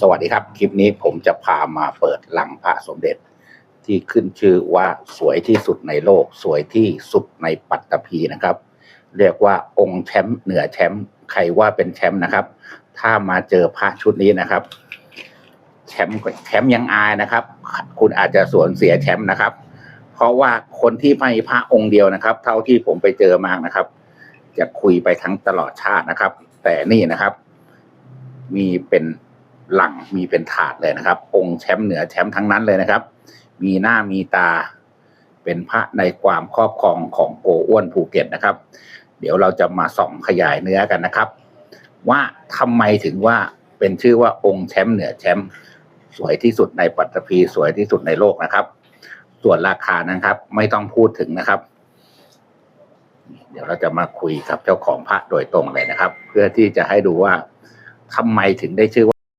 สวัสดีครับ คลิปนี้ผมจะพามาเปิดหลังพระสมเด็จ ที่ขึ้นชื่อว่าสวยที่สุดในโลก สวยที่สุดในปัตตภีนะครับ เรียกว่าองค์แชมป์เหนือแชมป์ใครว่าเป็นแชมป์นะครับ ถ้ามาเจอพระชุดนี้นะครับ แชมป์แชมป์ยังอายนะครับ คุณอาจจะสวนเสียแชมป์นะครับ เพราะว่าคนที่ไม่พระองค์เดียวนะครับ เท่าที่ผมไปเจอมากนะครับ จะคุยไปทั้งตลอดชาตินะครับ แต่นี่นะครับ มีเป็น หลังมีเป็นถาดเลยนะครับ องค์แชมป์เหนือแชมป์ทั้งนั้นเลยนะครับ มีหน้ามีตาเป็นพระในความครอบครองของโกอ้วนภูเก็ตนะครับ เดี๋ยวเราจะมาส่องขยายเนื้อกันนะครับ ว่าทำไมถึงว่าเป็นชื่อว่าองค์แชมป์เหนือแชมป์สวยที่สุดในปัตตภีสวยที่สุดในโลกนะครับ ส่วนราคานะครับ ไม่ต้องพูดถึงนะครับ เดี๋ยวเราจะมาคุยกับเจ้าของพระโดยตรงเลยนะครับ เพื่อที่จะให้ดูว่าทำไมถึงได้ชื่อว่า